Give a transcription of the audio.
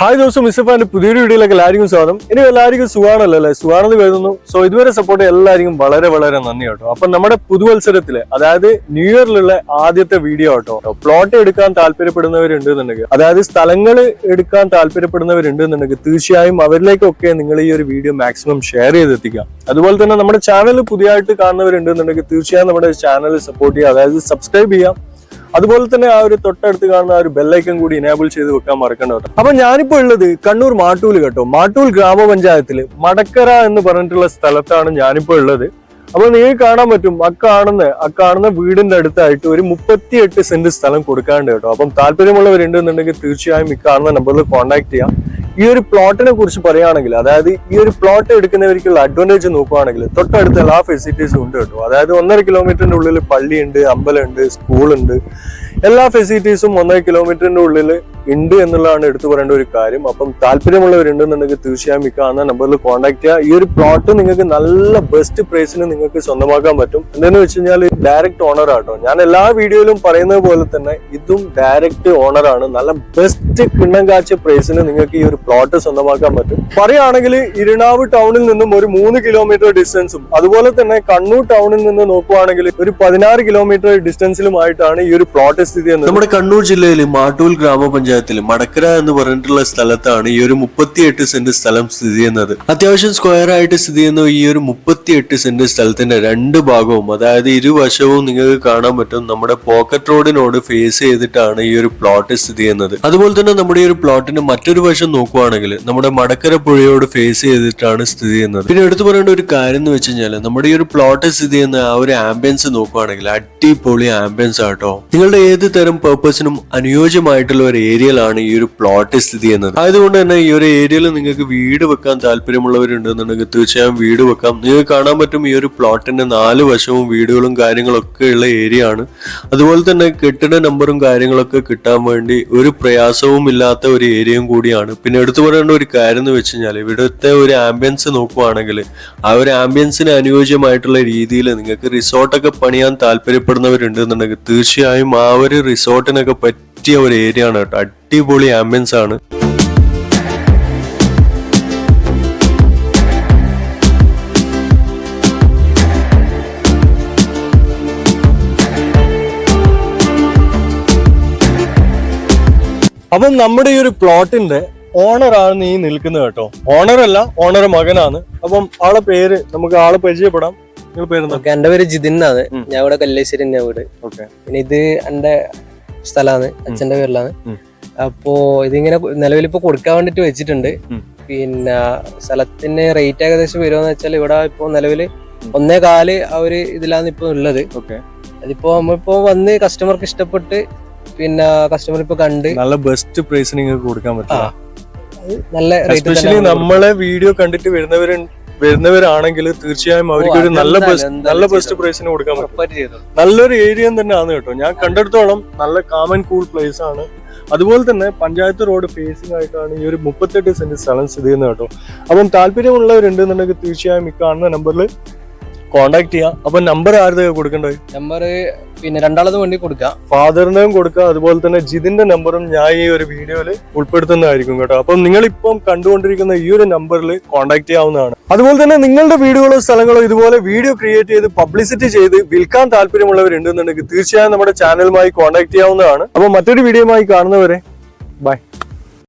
Hi ദിവസം മിസ്സഫാന്റെ പുതിയൊരു വീഡിയോയിലേക്ക് എല്ലാവർക്കും സ്വാഗതം. ഇനി എല്ലാവർക്കും സുഖാണല്ലോ അല്ലേ? സുഖാണെന്ന് കരുതുന്നു. സോ ഇതുവരെ സപ്പോർട്ട് എല്ലാവർക്കും വളരെ വളരെ നന്ദി കേട്ടോ. അപ്പൊ നമ്മുടെ പുതുവത്സരത്തിൽ അതായത് ന്യൂ ഇയറിലുള്ള ആദ്യത്തെ വീഡിയോ കേട്ടോ പ്ലോട്ട് എടുക്കാൻ താല്പര്യപ്പെടുന്നവരുണ്ട് എന്നുണ്ടെങ്കിൽ അതായത് സ്ഥലങ്ങൾ എടുക്കാൻ താല്പര്യപ്പെടുന്നവരുണ്ട് എന്നുണ്ടെങ്കിൽ തീർച്ചയായും അവരിലേക്കൊക്കെ നിങ്ങൾ ഈ ഒരു വീഡിയോ മാക്സിമം ഷെയർ ചെയ്തെത്തിക്കുക. അതുപോലെ തന്നെ നമ്മുടെ ചാനൽ പുതിയതായിട്ട് കാണുന്നവരുണ്ട് എന്നുണ്ടെങ്കിൽ തീർച്ചയായും നമ്മുടെ ചാനൽ സപ്പോർട്ട് ചെയ്യുക. അതായത് സബ്സ്ക്രൈബ് ചെയ്യാം അതുപോലെ തന്നെ ആ ഒരു തൊട്ടടുത്ത് കാണുന്ന ആ ഒരു ബെല്ലൈക്കൻ കൂടി ഇനേബിൾ ചെയ്ത് വെക്കാൻ മറക്കണ്ട കേട്ടോ അപ്പൊ ഞാനിപ്പോ ഉള്ളത് കണ്ണൂർ മാട്ടൂൽ കേട്ടോ. മാട്ടൂൽ ഗ്രാമപഞ്ചായത്തിൽ മടക്കര എന്ന് പറഞ്ഞിട്ടുള്ള സ്ഥലത്താണ് ഞാനിപ്പോ ഉള്ളത്. അപ്പൊ നിങ്ങൾക്ക് കാണാൻ പറ്റും ആ കാണുന്ന ആ കാണുന്ന വീടിന്റെ അടുത്തായിട്ട് ഒരു മുപ്പത്തിയെട്ട് സെന്റ് സ്ഥലം കൊടുക്കാണ്ട് കേട്ടോ. അപ്പം താല്പര്യമുള്ളവരുണ്ടെന്നുണ്ടെങ്കിൽ തീർച്ചയായും ഈ കാണുന്ന നമ്പറിൽ കോൺടാക്ട് ചെയ്യാം. ഈ ഒരു പ്ലോട്ടിനെ കുറിച്ച് പറയുകയാണെങ്കിൽ അതായത് ഈ ഒരു പ്ലോട്ട് എടുക്കുന്നവർക്കുള്ള അഡ്വാന്റേജ് നോക്കുകയാണെങ്കിൽ തൊട്ടടുത്ത് എല്ലാ ഫെസിലിറ്റീസും ഉണ്ട് കേട്ടോ. അതായത് ഒന്നര കിലോമീറ്ററിന്റെ ഉള്ളിൽ പള്ളിയുണ്ട് അമ്പലമുണ്ട് സ്കൂളുണ്ട് എല്ലാ ഫെസിലിറ്റീസും ഒന്നര കിലോമീറ്ററിന്റെ ഉള്ളിൽ ഉണ്ട് എന്നുള്ളതാണ് എടുത്തു പറയേണ്ട ഒരു കാര്യം. അപ്പം താല്പര്യമുള്ളവരുണ്ടെന്നുണ്ടെങ്കിൽ തീർച്ചയായും ഈ കാണുന്ന നമ്പറിൽ കോൺടാക്ട് ചെയ്യുക. ഈ ഒരു പ്ലോട്ട് നിങ്ങൾക്ക് നല്ല ബെസ്റ്റ് പ്രൈസിന് നിങ്ങൾക്ക് സ്വന്തമാക്കാൻ പറ്റും. എന്താന്ന് വെച്ച് കഴിഞ്ഞാൽ ഡയറക്റ്റ് ഓണർ ആട്ടോ. ഞാൻ എല്ലാ വീഡിയോയിലും പറയുന്നത് പോലെ തന്നെ ഇതും ഡയറക്റ്റ് ഓണർ ആണ്. നല്ല ബെസ്റ്റ് കിണ്ണം കാച്ച പ്രൈസിന് നിങ്ങൾക്ക് ഈ ഒരു പ്ലോട്ട് സ്വന്തമാക്കാൻ പറ്റും. പറയുകയാണെങ്കിൽ ഇരിണാവ് ടൗണിൽ നിന്നും ഒരു മൂന്ന് കിലോമീറ്റർ ഡിസ്റ്റൻസും അതുപോലെ തന്നെ കണ്ണൂർ ടൗണിൽ നിന്ന് നോക്കുവാണെങ്കിൽ ഒരു പതിനാറ് കിലോമീറ്റർ ഡിസ്റ്റൻസിലുമായിട്ടാണ് ഈ ഒരു പ്ലോട്ട് സ്ഥിതി നമ്മുടെ കണ്ണൂർ ജില്ലയിൽ മാട്ടൂൽ ഗ്രാമപഞ്ചായത്തിൽ മടക്കര എന്ന് പറഞ്ഞിട്ടുള്ള സ്ഥലത്താണ് ഈ ഒരു മുപ്പത്തിയെട്ട് സെന്റ് സ്ഥലം സ്ഥിതി ചെയ്യുന്നത്. അത്യാവശ്യം സ്ക്വയർ ആയിട്ട് സ്ഥിതി ചെയ്യുന്ന ഈ ഒരു മുപ്പത്തിയെട്ട് സെന്റ് സ്ഥലത്തിന്റെ രണ്ട് ഭാഗവും അതായത് ഇരുവശവും നിങ്ങൾക്ക് കാണാൻ പറ്റും. നമ്മുടെ പോക്കറ്റ് റോഡിനോട് ഫേസ് ചെയ്തിട്ടാണ് ഈ ഒരു പ്ലോട്ട് സ്ഥിതി ചെയ്യുന്നത്. അതുപോലെ തന്നെ നമ്മുടെ ഈ ഒരു പ്ലോട്ടിന്റെ മറ്റൊരു വശം നോക്കുവാണെങ്കിൽ നമ്മുടെ മടക്കര പുഴയോട് ഫേസ് ചെയ്തിട്ടാണ് സ്ഥിതി ചെയ്യുന്നത്. പിന്നെ എടുത്തു പറയേണ്ട ഒരു കാര്യം എന്ന് വെച്ച് കഴിഞ്ഞാൽ നമ്മുടെ ഈ ഒരു പ്ലോട്ട് സ്ഥിതി ചെയ്യുന്ന ആ ഒരു ആംബിയൻസ് നോക്കുവാണെങ്കിൽ അടിപൊളി ആംബിയൻസ് ആട്ടോ നിങ്ങളുടെ ഏത് തരം പേർപ്പസിനും അനുയോജ്യമായിട്ടുള്ള ഒരു ഏരിയയിലാണ് ഈ ഒരു പ്ലോട്ട് സ്ഥിതി ചെയ്യുന്നത്. ആയതുകൊണ്ട് തന്നെ ഈ ഒരു ഏരിയയിൽ നിങ്ങൾക്ക് വീട് വെക്കാൻ താല്പര്യമുള്ളവരുണ്ടെന്നുണ്ടെങ്കിൽ തീർച്ചയായും വീട് വെക്കാം. നിങ്ങൾക്ക് കാണാൻ പറ്റും ഈ ഒരു പ്ലോട്ടിന്റെ നാല് വശവും വീടുകളും കാര്യങ്ങളൊക്കെ ഉള്ള ഏരിയ ആണ്. അതുപോലെ തന്നെ കെട്ടിട നമ്പറും കാര്യങ്ങളൊക്കെ കിട്ടാൻ വേണ്ടി ഒരു പ്രയാസവും ഇല്ലാത്ത ഒരു ഏരിയയും കൂടിയാണ്. പിന്നെ എടുത്തു പറയേണ്ട ഒരു കാര്യം എന്ന് വെച്ച് കഴിഞ്ഞാൽ ഇവിടുത്തെ ഒരു ആംബിയൻസ് നോക്കുവാണെങ്കിൽ ആ ഒരു ആംബിയൻസിന് അനുയോജ്യമായിട്ടുള്ള രീതിയിൽ നിങ്ങൾക്ക് റിസോർട്ടൊക്കെ പണിയാൻ താല്പര്യപ്പെടുന്നവരുണ്ടെന്നുണ്ടെങ്കിൽ തീർച്ചയായും ആ ഒരു റിസോർട്ടിനൊക്കെ പറ്റിയ ഒരു ഏരിയ ആണ് കേട്ടോ. അടിപൊളി ആംബിയൻസ് ആണ്. അപ്പം നമ്മുടെ ഈ ഒരു പ്ലോട്ടിന്റെ ഓണർ ആണ് നീ നിൽക്കുന്നത് കേട്ടോ. ഓണർ അല്ല ഓണർ മകനാണ്. അപ്പം ആളെ പേര് നമുക്ക് ആളെ പരിചയപ്പെടാം. എന്റെ പേര് ജിതിൻ എന്നാണ്. ഞാൻ ഇവിടെ കല്ലേശ്ശേരി വീട്. ഓക്കെ. പിന്നെ ഇത് എന്റെ സ്ഥലമാണ് അച്ഛന്റെ പേരിലാണ്. അപ്പോ ഇതിങ്ങനെ നിലവിൽ ഇപ്പൊ കൊടുക്കാൻ വേണ്ടിട്ട് വെച്ചിട്ടുണ്ട്. പിന്നെ സ്ഥലത്തിന്റെ റേറ്റ് ഏകദേശം വരുമെന്ന് വെച്ചാൽ ഇവിടെ ഇപ്പൊ നിലവിൽ ഒന്നേ കാൽ അവർ ഇതിലാണ് ഇപ്പൊ ഉള്ളത്. ഓക്കെ. അതിപ്പോ നമ്മളിപ്പോ വന്ന് കസ്റ്റമർക്ക് ഇഷ്ടപ്പെട്ട് പിന്നെ കസ്റ്റമർ ഇപ്പൊ കണ്ട് നല്ല ബെസ്റ്റ് പ്രൈസ് നിങ്ങൾക്ക് കൊടുക്കാൻ പറ്റും നല്ല എസ്പെഷ്യലി റേറ്റ് നമ്മളെ വീഡിയോ കണ്ടിട്ട് വരുന്നവര് വരുന്നവരാണെങ്കിൽ തീർച്ചയായും അവർക്ക് ഒരു നല്ല ബെസ്റ്റ് നല്ല ബെസ്റ്റ് പ്രൈസിന് കൊടുക്കാൻ പറ്റും. നല്ലൊരു ഏരിയ തന്നെയാണ് കേട്ടോ. ഞാൻ കണ്ടെടുത്തോളം നല്ല കാമൻ കൂൾ പ്ലേസ് ആണ്. അതുപോലെ തന്നെ പഞ്ചായത്ത് റോഡ് ഫേസിംഗ് ആയിട്ടാണ് ഈ ഒരു മുപ്പത്തെട്ട് സെന്റ് സ്ഥലം സ്ഥിതി ചെയ്യുന്നത് കേട്ടോ. അപ്പം താല്പര്യമുള്ളവരുണ്ടെന്നുണ്ടെങ്കിൽ തീർച്ചയായും ഈ കാണുന്ന നമ്പറിൽ കോൺടാക്ട് ചെയ്യാം. അപ്പൊ നമ്പർ ആരുടെ കൊടുക്കേണ്ടത് നമ്പർ പിന്നെ രണ്ടാളത് വേണ്ടി കൊടുക്കാം. ഫാദറിന്റെയും കൊടുക്കുക അതുപോലെ തന്നെ ജിതിന്റെ നമ്പറും ഞാൻ ഈ ഒരു വീഡിയോയിൽ ഉൾപ്പെടുത്തുന്നതായിരിക്കും കേട്ടോ. അപ്പം നിങ്ങൾ ഇപ്പം കണ്ടുകൊണ്ടിരിക്കുന്ന ഈ ഒരു നമ്പറിൽ കോണ്ടാക്ട് ചെയ്യാവുന്നതാണ്. അതുപോലെ തന്നെ നിങ്ങളുടെ വീടുകളോ സ്ഥലങ്ങളോ ഇതുപോലെ വീഡിയോ ക്രിയേറ്റ് ചെയ്ത് പബ്ലിസിറ്റി ചെയ്ത് വിൽക്കാൻ താല്പര്യമുള്ളവരുണ്ടെന്നുണ്ടെങ്കിൽ തീർച്ചയായും നമ്മുടെ ചാനലുമായി കോണ്ടാക്ട് ചെയ്യാവുന്നതാണ്. അപ്പൊ മറ്റൊരു വീഡിയോയുമായി കാണുന്നവരെ ബൈ